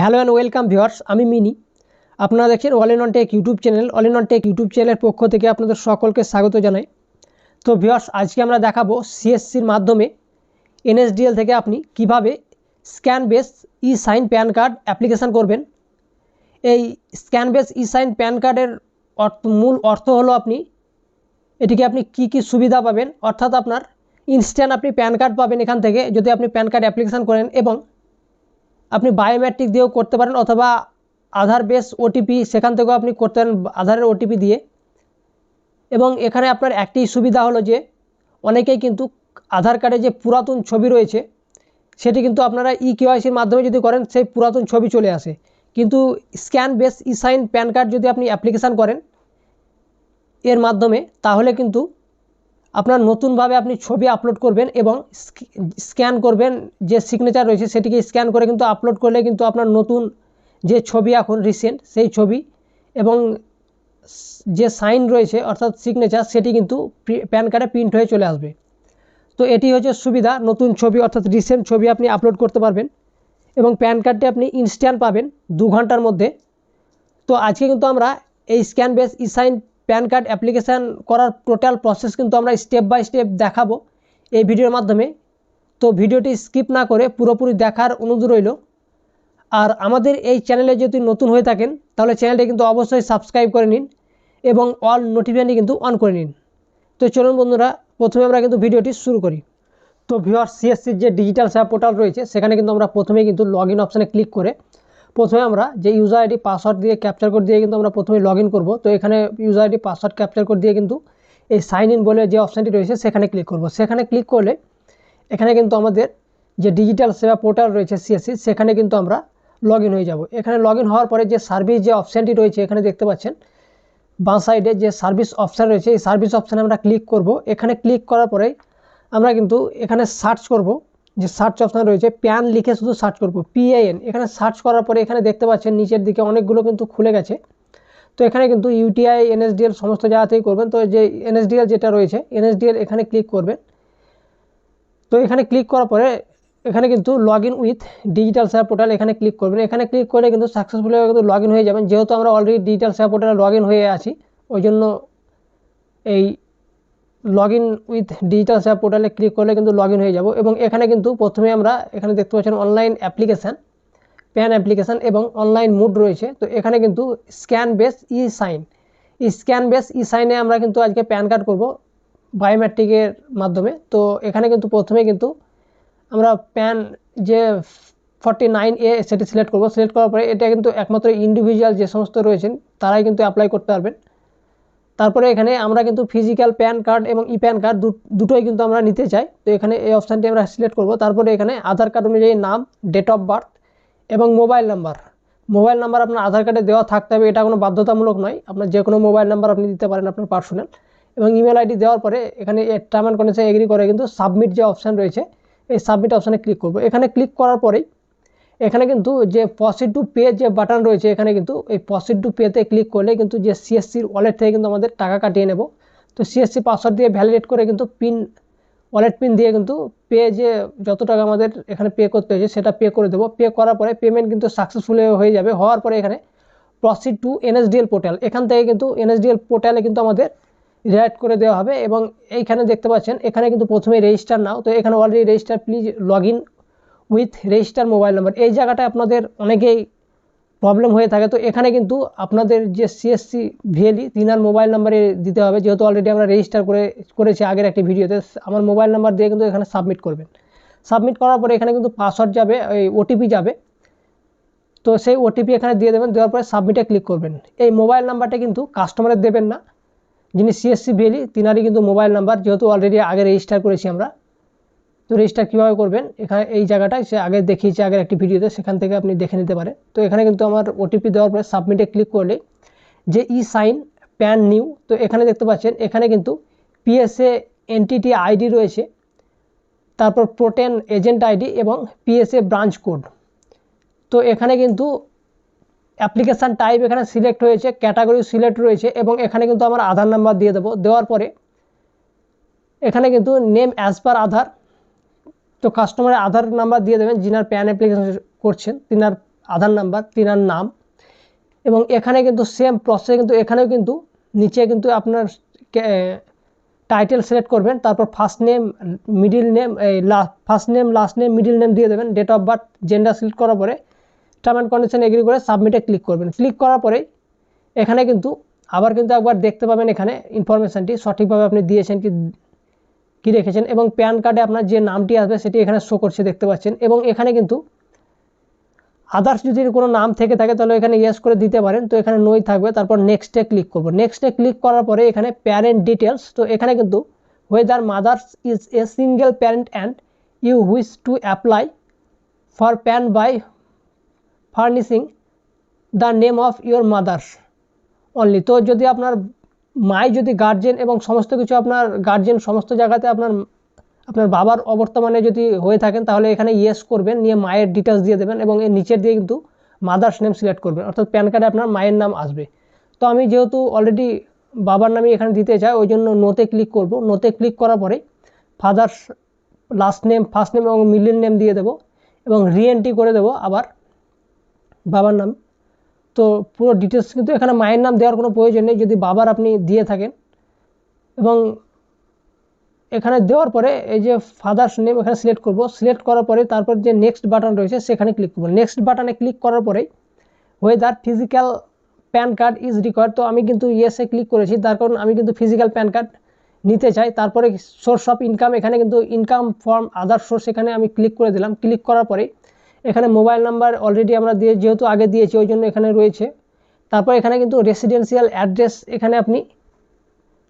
Hello and welcome viewers আমি mini. আপনারা দেখছেন all in one tech YouTube channel all in one tech YouTube চ্যানেলের পক্ষ থেকে আপনাদের সকলকে স্বাগত জানাই। তো ভিউয়ার্স আজকে আমরা দেখাবো সিএসসির মাধ্যমে এনএসডিএল থেকে আপনি কীভাবে scan based e sign PAN card application করবেন। এই scan based e sign PAN কার্ডের অর্থ, মূল অর্থ হলো আপনি, এটিকে আপনি কি কি সুবিধা পাবেন? অর্থাৎ আপনার ইনস্ট্যান্ট আপনি প্যান কার্ড পাবেন এখান থেকে। যদি আপনি প্যান কার্ড অ্যাপ্লিকেশান করেন এবং আপনি বায়োমেট্রিক দিয়েও করতে পারেন অথবা আধার বেস ওটিপি সেখান থেকেও আপনি করতে পারেন আধারের ওটিপি দিয়ে। এবং এখানে আপনার একটি সুবিধা হলো যে, অনেকেই কিন্তু আধার কার্ডে যে পুরাতন ছবি রয়েছে, সেটি কিন্তু আপনারা ই কেওয়াইসির মাধ্যমে যদি করেন, সেই পুরাতন ছবি চলে আসে। কিন্তু scan based e sign PAN card যদি আপনি অ্যাপ্লিকেশান করেন, এর মাধ্যমে, তাহলে কিন্তু আপনার নতুনভাবে আপনি ছবি আপলোড করবেন এবং স্ক্যান করবেন যে সিগনেচার রয়েছে সেটিকে স্ক্যান করে কিন্তু আপলোড করলে কিন্তু আপনার নতুন যে ছবি এখন রিসেন্ট সেই ছবি এবং যে সাইন রয়েছে অর্থাৎ সিগনেচার সেটি কিন্তু প্যান কার্ডে প্রিন্ট হয়ে চলে আসবে। তো এটি হচ্ছে সুবিধা, নতুন ছবি অর্থাৎ রিসেন্ট ছবি আপনি আপলোড করতে পারবেন এবং প্যান কার্ডটি আপনি ইনস্ট্যান্ট পাবেন দু ঘণ্টার মধ্যে। তো আজকে কিন্তু আমরা এই scan based e sign PAN card application করার টোটাল প্রসেস কিন্তু আমরা স্টেপ বাই স্টেপ দেখাবো এই ভিডিওর মাধ্যমে। তো ভিডিওটি স্কিপ না করে পুরোপুরি দেখার অনুরোধ রইল। আর আমাদের এই চ্যানেলে যদি নতুন হয়ে থাকেন, তাহলে চ্যানেলটি কিন্তু অবশ্যই সাবস্ক্রাইব করে নিন এবং অল নোটিফিকেশানটি কিন্তু অন করে নিন। তো চলুন বন্ধুরা, প্রথমে আমরা কিন্তু ভিডিওটি শুরু করি। তো ভিওয়ার সিএসসির যে ডিজিটাল সেবা পোর্টাল রয়েছে, সেখানে কিন্তু আমরা প্রথমে কিন্তু লগ ইন অপশানে ক্লিক করে প্রথমে আমরা যে ইউজার আইডি পাসওয়ার্ড দিয়ে ক্যাপচার কোড দিয়ে কিন্তু আমরা প্রথমে লগ ইন করব। তো এখানে user ID password captcha code দিয়ে কিন্তু এই সাইন ইন বলে যে অপশানটি রয়েছে, সেখানে ক্লিক করব। সেখানে ক্লিক করলে এখানে কিন্তু আমাদের যে ডিজিটাল সেবা পোর্টাল রয়েছে সিএসসি সেখানে কিন্তু আমরা লগ হয়ে যাব। এখানে লগ হওয়ার পরে যে সার্ভিস যে অপশানটি রয়েছে, এখানে দেখতে পাচ্ছেন, বাঁ সাইডে যে সার্ভিস অপশান রয়েছে, এই সার্ভিস অপশানে আমরা ক্লিক করব। এখানে ক্লিক করার পরে আমরা কিন্তু এখানে সার্চ করব। যে সার্চ অপশান রয়েছে প্যান লিখে শুধু সার্চ করব পিএএন এখানে সার্চ করার পরে এখানে দেখতে পাচ্ছেন নিচের দিকে অনেকগুলো কিন্তু খুলে গেছে। তো এখানে কিন্তু ইউটিআই এনএসডিএল সমস্ত জায়গাতেই করবেন। তো যে এনএসডিএল যেটা রয়েছে এনএসডিএল এখানে ক্লিক করবেন। তো এখানে ক্লিক করার পরে এখানে কিন্তু log in with digital Seva portal এখানে ক্লিক করবেন। এখানে ক্লিক করে কিন্তু সাকসেসফুলি কিন্তু লগ ইন হয়ে যাবেন। যেহেতু আমরা অলরেডি ডিজিটাল সেবা পোর্টালে লগ ইন হয়ে আছি, ওই জন্য এই লগ ইন উইথ ডিজিটাল সেবা পোর্টালে ক্লিক করলে কিন্তু লগ হয়ে যাব এবং এখানে কিন্তু প্রথমে আমরা এখানে দেখতে পাচ্ছেন অনলাইন অ্যাপ্লিকেশান প্যান অ্যাপ্লিকেশান এবং অনলাইন মুড রয়েছে। তো এখানে কিন্তু scan based e sign e scan based e সাইনে আমরা কিন্তু আজকে প্যান কার্ড করব বায়োমেট্রিকের মাধ্যমে। তো এখানে কিন্তু প্রথমে কিন্তু আমরা প্যান যে ফর্টি নাইন এ সেটি সিলেক্ট করব। সিলেক্ট করার পরে এটা কিন্তু একমাত্র ইন্ডিভিজুয়াল যে সমস্ত রয়েছেন, তারাই কিন্তু অ্যাপ্লাই করতে পারবেন। তারপরে এখানে আমরা কিন্তু ফিজিক্যাল প্যান কার্ড এবং ই প্যান কার্ড দুটোই কিন্তু আমরা নিতে চাই। তো এখানে এই অপশানটি আমরা সিলেক্ট করব। তারপরে এখানে আধার কার্ড অনুযায়ী নাম ডেট অফ বার্থ এবং মোবাইল নাম্বার মোবাইল নাম্বার আপনার আধার কার্ডে দেওয়া থাকতে হবে, এটা কোনো বাধ্যতামূলক নয়। আপনার যে কোনো মোবাইল নাম্বার আপনি দিতে পারেন আপনার পার্সোনাল এবং ইমেল আইডি দেওয়ার পরে এখানে টার্ম অ্যান্ড কন্ডিশন এগ্রি করে কিন্তু সাবমিট যে অপশান রয়েছে, এই সাবমিট অপশানে ক্লিক করব। এখানে ক্লিক করার পরেই এখানে কিন্তু যে পসিড টু পে যে বাটন রয়েছে, এখানে কিন্তু এই প্রসিড টু পেতে ক্লিক করলে কিন্তু যে সিএসসির ওয়ালেট থেকে কিন্তু আমাদের টাকা কাটিয়ে নেব। তো সিএসসি পাসওয়ার্ড দিয়ে ভ্যালিডেট করে কিন্তু পিন ওয়ালেট পিন দিয়ে কিন্তু পে যে যত টাকা আমাদের এখানে পে করতে হয়েছে, সেটা পে করে দেবো। পে করার পরে পেমেন্ট কিন্তু সাকসেসফুল হয়ে যাবে। হওয়ার পরে এখানে প্রসিড টু এনএসডিএল পোর্টাল এখান থেকে কিন্তু এনএসডিএল পোর্টালে কিন্তু আমাদের রিরাইট করে দেওয়া হবে। এবং এইখানে দেখতে পাচ্ছেন, এখানে কিন্তু প্রথমে রেজিস্টার নাও। তো এখানে already register please log with register mobile number এই জায়গাটায় আপনাদের অনেকেই প্রবলেম হয়ে থাকে। তো এখানে কিন্তু আপনাদের যে সিএসসি ভিএলই তিনার মোবাইল নাম্বারে দিতে হবে। যেহেতু অলরেডি আমরা রেজিস্টার করে, করেছি আগের একটি ভিডিওতে, আমার মোবাইল নাম্বার দিয়ে কিন্তু এখানে সাবমিট করবেন। সাবমিট করার পরে এখানে কিন্তু পাসওয়ার্ড যাবে, এই ওটিপি যাবে। তো সেই ওটিপি এখানে দিয়ে দেবেন, দেওয়ার পরে সাবমিটে ক্লিক করবেন। এই মোবাইল নাম্বারটা কিন্তু কাস্টমারের দেবেন না। যিনি সিএসসি ভিএলই তিনারই কিন্তু মোবাইল নাম্বার যেহেতু অলরেডি আগে রেজিস্টার করেছি আমরা। তো রেজিস্টার কীভাবে করবেন? এখানে এই জায়গাটায় সে আগে দেখিয়েছে আগের একটি ভিডিওতে সেখান থেকে আপনি দেখে নিতে পারেন। তো এখানে কিন্তু আমার ওটিপি দেওয়ার পরে সাবমিটে ক্লিক করলে যে ই সাইন প্যান নিউ তো এখানে দেখতে পাচ্ছেন, এখানে কিন্তু পিএসএ এনটিটি আইডি রয়েছে, তারপর প্রোটেন এজেন্ট আইডি এবং পিএসএ ব্রাঞ্চ কোড তো এখানে কিন্তু অ্যাপ্লিকেশান টাইপ এখানে সিলেক্ট হয়েছে ক্যাটাগরি সিলেক্ট রয়েছে এবং এখানে কিন্তু আমার আধার নাম্বার দিয়ে দেবো। দেওয়ার পরে এখানে কিন্তু নেম অ্যাজ পার আধার তো কাস্টমারের আধার নাম্বার দিয়ে দেবেন যিনার প্যান অ্যাপ্লিকেশন করছেন তিনার আধার নাম্বার তিনার নাম। এবং এখানে কিন্তু সেম প্রসেস কিন্তু, এখানেও কিন্তু নিচে কিন্তু আপনার টাইটেল সিলেক্ট করবেন, তারপর ফার্স্ট নেম মিডিল নেম এই first name last name middle name দিয়ে দেবেন date of birth gender select করার পরে টার্ম অ্যান্ড কন্ডিশন এগ্রি করে সাবমিটে ক্লিক করবেন। ক্লিক করার পরে এখানে কিন্তু আবার কিন্তু একবার দেখতে পাবেন এখানে ইনফরমেশানটি সঠিকভাবে আপনি দিয়েছেন কি কী রেখেছেন? এবং প্যান কার্ডে আপনার যে নামটি আসবে সেটি এখানে শো করছে, দেখতে পাচ্ছেন। এবং এখানে কিন্তু আদার্স যদি কোনো নাম থেকে থাকে, তাহলে এখানে ইয়েস করে দিতে পারেন। তো এখানে নই থাকবে। তারপর নেক্সটে ক্লিক করব। নেক্সটে ক্লিক করার পরে এখানে প্যারেন্ট ডিটেলস তো এখানে কিন্তু whether mother's is a single parent and you wish to apply for PAN by furnishing the name of your mother's only তো যদি আপনার মাই যদি গার্জেন এবং সমস্ত কিছু আপনার গার্জেন সমস্ত জায়গাতে আপনার আপনার বাবার অবর্তমানে যদি হয়ে থাকেন, তাহলে এখানে ইয়েস করবেন, নিয়ে মায়ের ডিটেলস দিয়ে দেবেন এবং এর নিচের দিয়ে কিন্তু মাদার্স নেম সিলেক্ট করবেন। অর্থাৎ প্যান কার্ডে আপনার মায়ের নাম আসবে। তো আমি যেহেতু অলরেডি বাবার নামই এখানে দিতে চাই, ওই জন্য নোতে ক্লিক করব। নোতে ক্লিক করার পরে father's last name first name এবং মিডিল নেম দিয়ে দেবো এবং রিএন্ট্রি করে দেবো আবার বাবার নাম। তো পুরো ডিটেলস কিন্তু এখানে মায়ের নাম দেওয়ার কোনো প্রয়োজন নেই। যদি বাবার আপনি দিয়ে থাকেন এবং এখানে দেওয়ার পরে এই যে ফাদার্স নেম এখানে সিলেক্ট করব। সিলেক্ট করার পরে তারপর যে নেক্সট বাটন রয়েছে সেখানে ক্লিক করব। নেক্সট বাটনে ক্লিক করার পরেই whether physical PAN card is required তো আমি কিন্তু ইয়েসে ক্লিক করেছি। তার কারণ আমি কিন্তু ফিজিক্যাল প্যান কার্ড নিতে চাই। তারপরে সোর্স অফ ইনকাম এখানে কিন্তু ইনকাম ফর্ম আদার সোর্স এখানে আমি ক্লিক করে দিলাম। ক্লিক করার পরে এখানে মোবাইল নাম্বার অলরেডি আমরা দিয়ে যেহেতু আগে দিয়েছি, ওই জন্য এখানে রয়েছে। তারপর এখানে কিন্তু রেসিডেন্সিয়াল অ্যাড্রেস এখানে আপনি,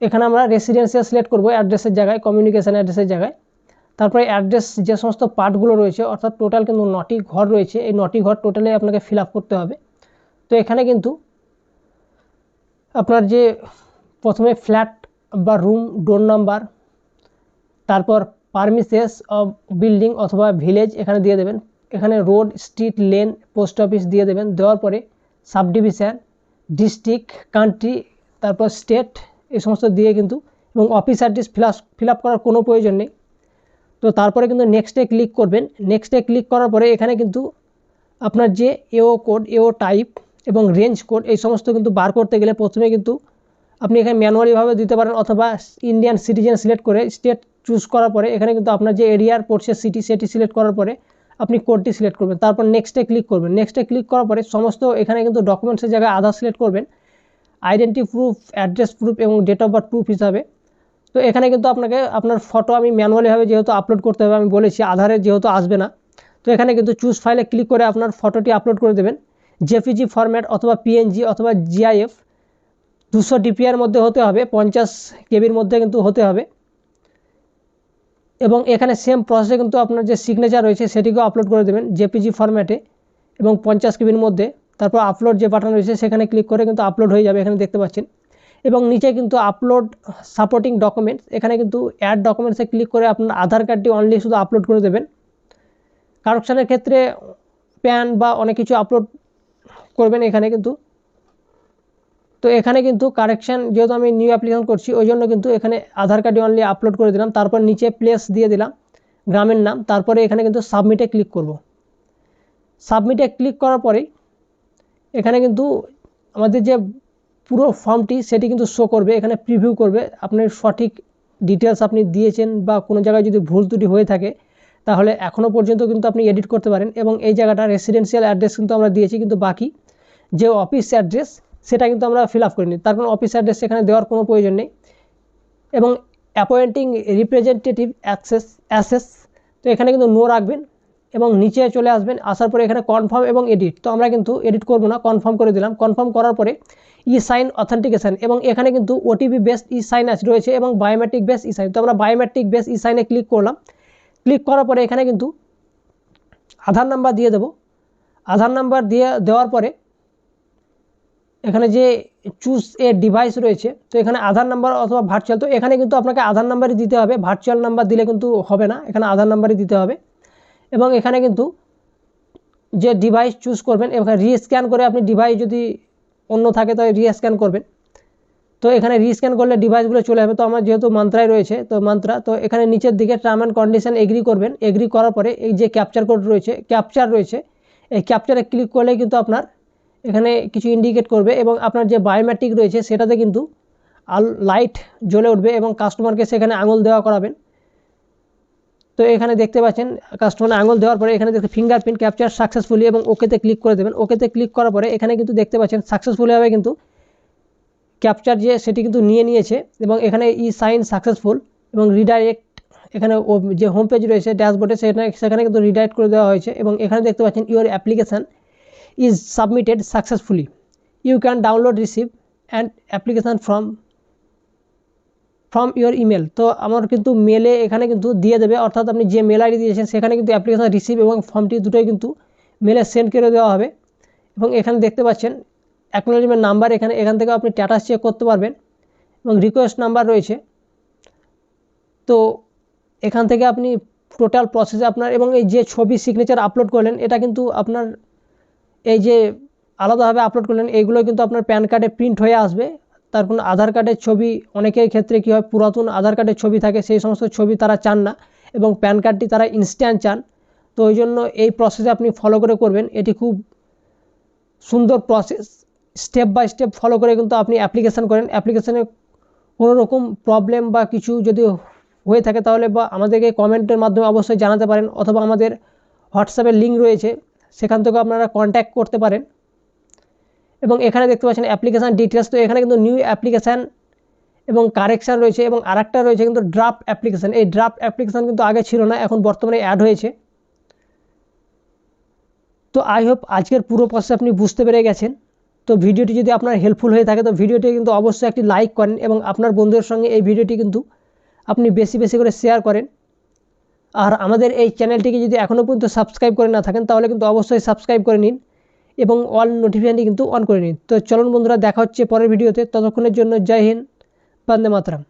এখানে আমরা রেসিডেন্সিয়াল সিলেক্ট করব অ্যাড্রেসের জায়গায় কমিউনিকেশান অ্যাড্রেসের জায়গায়। তারপরে অ্যাড্রেস যে সমস্ত পার্টগুলো রয়েছে, অর্থাৎ টোটাল কিন্তু নটি ঘর রয়েছে, এই নটি ঘর টোটালে আপনাকে ফিল করতে হবে। তো এখানে কিন্তু আপনার যে প্রথমে ফ্ল্যাট বা রুম ডোর নাম্বার তারপর পারমিসেস অফ বিল্ডিং অথবা ভিলেজ এখানে দিয়ে দেবেন। এখানে road, street, lane, post office দিয়ে দেবেন। দেওয়ার পরে সাব ডিভিশন ডিস্ট্রিক্ট, কান্ট্রি, তারপর স্টেট, এই সমস্ত দিয়ে কিন্তু এবং office address fill fill up করার কোনো প্রয়োজন নেই। তো তারপরে কিন্তু নেক্সটে ক্লিক করবেন। নেক্সটে ক্লিক করার পরে এখানে কিন্তু আপনার যে এও কোড এও টাইপ এবং রেঞ্জ কোড এই সমস্ত কিন্তু বার করতে গেলে প্রথমে কিন্তু আপনি এখানে ম্যানুয়ালিভাবে দিতে পারেন অথবা ইন্ডিয়ান সিটিজেন সিলেক্ট করে স্টেট চুজ করার পরে এখানে কিন্তু আপনার যে এরিয়ার পড়ছে সিটি সেটি সিলেক্ট করার পরে আপনি কোডটি সিলেক্ট করবেন, তারপর নেক্সটে ক্লিক করবেন। নেক্সটে ক্লিক করার পরে সমস্ত এখানে কিন্তু ডকুমেন্টসের জায়গায় আধার সিলেক্ট করবেন। আইডেন্টি প্রুফ অ্যাড্রেস প্রুফ এবং ডেট অফ বার্থ প্রুফ হিসাবে। তো এখানে কিন্তু আপনাকে, আপনার ফটো আমি ম্যানুয়ালিভাবে যেহেতু আপলোড করতে হবে, আমি বলেছি আধারে যেহেতু আসবে না। তো এখানে কিন্তু চুজ ফাইলে ক্লিক করে আপনার ফটোটি আপলোড করে দেবেন। জেপিজি ফরম্যাট অথবা পিএনজি অথবা জিআইএফ দুশো ডিপিআর মধ্যে হতে হবে, পঞ্চাশ কেবির মধ্যে কিন্তু হতে হবে। এবং এখানে সেম প্রসেসে কিন্তু আপনার যে সিগনেচার রয়েছে সেটিকেও আপলোড করে দেবেন জেপিজি ফরম্যাটে এবং পঞ্চাশ কেবির মধ্যে। তারপর আপলোড যে বাটন রয়েছে সেখানে ক্লিক করে কিন্তু আপলোড হয়ে যাবে এখানে দেখতে পাচ্ছেন। এবং নিচে কিন্তু আপলোড সাপোর্টিং ডকুমেন্টস এখানে কিন্তু অ্যাড ডকুমেন্টসে ক্লিক করে আপনার আধার কার্ডটি অনলি শুধু আপলোড করে দেবেন। কারেকশানের ক্ষেত্রে প্যান বা অনেক কিছু আপলোড করবেন এখানে কিন্তু। তো এখানে কিন্তু কারেকশান যেহেতু আমি নিউ অ্যাপ্লিকেশন করছি ওই জন্য কিন্তু এখানে আধার কার্ডে অনলি আপলোড করে দিলাম, তারপর নিচে প্লেস দিয়ে দিলাম, গ্রামের নাম, তারপরে এখানে কিন্তু সাবমিটে ক্লিক করব। সাবমিটে ক্লিক করার পরেই এখানে কিন্তু আমাদের যে পুরো ফর্মটি সেটি কিন্তু শো করবে, এখানে প্রিভিউ করবে, আপনার সঠিক ডিটেলস আপনি দিয়েছেন বা কোনো জায়গায় যদি ভুল ত্রুটি হয়ে থাকে, তাহলে এখনও পর্যন্ত কিন্তু আপনি এডিট করতে পারেন এবং এই জায়গাটা রেসিডেন্সিয়াল অ্যাড্রেস কিন্তু আমরা দিয়েছি, কিন্তু বাকি যে অফিস অ্যাড্রেস সেটা কিন্তু আমরা ফিল আপ করিনি। তার কারণ অফিস অ্যাড্রেস সেখানে দেওয়ার কোনো প্রয়োজন নেই। এবং অ্যাপয়েন্টিং রিপ্রেজেন্টেটিভ অ্যাক্সেস অ্যাসেস তো এখানে কিন্তু নো রাখবেন এবং নিচে চলে আসবেন। আসার পরে এখানে কনফার্ম এবং এডিট তো আমরা কিন্তু এডিট করব না কনফার্ম করে দিলাম। কনফার্ম করার পরে ই সাইন অথেন্টিকেশান এবং এখানে কিন্তু ওটিপি বেস্ট ই সাইন আছে, রয়েছে এবং বায়োমেট্রিক বেস ই সাইন তো আমরা বায়োমেট্রিক বেস ই সাইনে ক্লিক করলাম। ক্লিক করার পরে এখানে কিন্তু আধার নাম্বার দিয়ে দেব। আধার নাম্বার দিয়ে দেওয়ার পরে এখানে যে চুজ এ ডিভাইস রয়েছে, তো এখানে আধার নাম্বার অথবা ভার্চুয়াল তো এখানে কিন্তু আপনাকে আধার নাম্বারই দিতে হবে। ভার্চুয়াল নাম্বার দিলে কিন্তু হবে না, এখানে আধার নাম্বারই দিতে হবে। এবং এখানে কিন্তু যে ডিভাইস চুজ করবেন, এখানে রিস্ক্যান করে আপনি ডিভাইস যদি অন্য থাকে তো রিস্ক্যান করবেন। তো এখানে রিস্ক্যান করলে ডিভাইসগুলো চলে যাবে তো আমার যেহেতু মান্ত্রায় রয়েছে, তো মান্ত্রা তো এখানে নিচের দিকে টার্ম অ্যান্ড কন্ডিশন এগ্রি করবেন। এগ্রি করার পরে এই যে ক্যাপচার কোড রয়েছে ক্যাপচার রয়েছে, এই ক্যাপচারে ক্লিক করলে কিন্তু আপনার এখানে কিছু ইন্ডিকেট করবে এবং আপনার যে বায়োমেট্রিক রয়েছে সেটাতে কিন্তু আল লাইট জ্বলে উঠবে এবং কাস্টমারকে সেখানে আঙুল দেওয়া করাবেন। তো এখানে দেখতে পাচ্ছেন কাস্টমার আঙুল দেওয়ার পরে এখানে দেখতে ফিঙ্গারপ্রিন্ট ক্যাপচার সাকসেসফুলি এবং ওকেতে ক্লিক করে দেবেন। ওকেতে ক্লিক করার পরে এখানে কিন্তু দেখতে পাচ্ছেন সাকসেসফুলিভাবে কিন্তু ক্যাপচার যে সেটি কিন্তু নিয়ে নিয়েছে এবং এখানে ই সাইন সাকসেসফুল এবং রিডাইরেক্ট এখানে যে হোম পেজ রয়েছে ড্যাশবোর্ডে সেখানে সেখানে কিন্তু রিডাইরেক্ট করে দেওয়া হয়েছে এবং এখানে দেখতে পাচ্ছেন your application is submitted successfully you can download receive and application from from your email তো আমার কিন্তু মেলে এখানে কিন্তু দিয়ে দেবে, অর্থাৎ আপনি যে মেল আইডি দিয়েছেন, সেখানে কিন্তু অ্যাপ্লিকেশান রিসিভ এবং ফর্মটি দুটোই কিন্তু মেলে সেন্ড করে দেওয়া হবে। এবং এখানে দেখতে পাচ্ছেন অ্যাকনোলজমেন্ট নাম্বার এখানে, এখান থেকে আপনি স্ট্যাটাস চেক করতে পারবেন এবং রিকোয়েস্ট নাম্বার রয়েছে। তো এখান থেকে আপনি টোটাল প্রসেসে আপনার এবং এই যে ছবি সিগনেচার আপলোড করলেন, এটা কিন্তু আপনার এই যে আলাদাভাবে আপলোড করলেন, এইগুলো কিন্তু আপনার প্যান কার্ডে প্রিন্ট হয়ে আসবে। তার কোনো আধার কার্ডের ছবি, অনেকের ক্ষেত্রে কী হয়, পুরাতন আধার কার্ডের ছবি থাকে, সেই সমস্ত ছবি তারা চান না এবং প্যান কার্ডটি তারা ইনস্ট্যান্ট চান। তো ওই জন্য এই প্রসেসে আপনি ফলো করে করবেন। এটি খুব সুন্দর process step by step follow করে কিন্তু আপনি অ্যাপ্লিকেশান করেন। অ্যাপ্লিকেশানে কোনো রকম প্রবলেম বা কিছু যদি হয়ে থাকে তাহলে বা আমাদেরকে কমেন্টের মাধ্যমে অবশ্যই জানাতে পারেন অথবা আমাদের হোয়াটসঅ্যাপের লিঙ্ক রয়েছে। সেখান থেকেও আপনারা কন্ট্যাক্ট করতে পারেন। এবং এখানে দেখতে পাচ্ছেন অ্যাপ্লিকেশান ডিটেলস তো এখানে কিন্তু নিউ অ্যাপ্লিকেশান এবং কারেকশান রয়েছে এবং আরেকটা রয়েছে কিন্তু ড্রাফট অ্যাপ্লিকেশান এই ড্রাফট অ্যাপ্লিকেশান কিন্তু আগে ছিল না, এখন বর্তমানে অ্যাড হয়েছে। তো আই হোপ আজকের পুরো প্রসেস আপনি বুঝতে পেরে গেছেন। তো ভিডিওটি যদি আপনার হেল্পফুল হয়ে থাকে, তো ভিডিওটি কিন্তু অবশ্যই একটি লাইক করেন এবং আপনার বন্ধুদের সঙ্গে এই ভিডিওটি কিন্তু আপনি বেশি বেশি করে শেয়ার করেন। আর আমাদের এই চ্যানেলটিকে যদি এখনও পর্যন্ত সাবস্ক্রাইব করে না থাকেন, তাহলে কিন্তু অবশ্যই সাবস্ক্রাইব করে নিন এবং অল নোটিফিকেশানটি কিন্তু অন করে নিন। তো চলুন বন্ধুরা, দেখা হচ্ছে পরের ভিডিওতে। ততক্ষণের জন্য জয় হিন্দ, বন্দে মাতরম।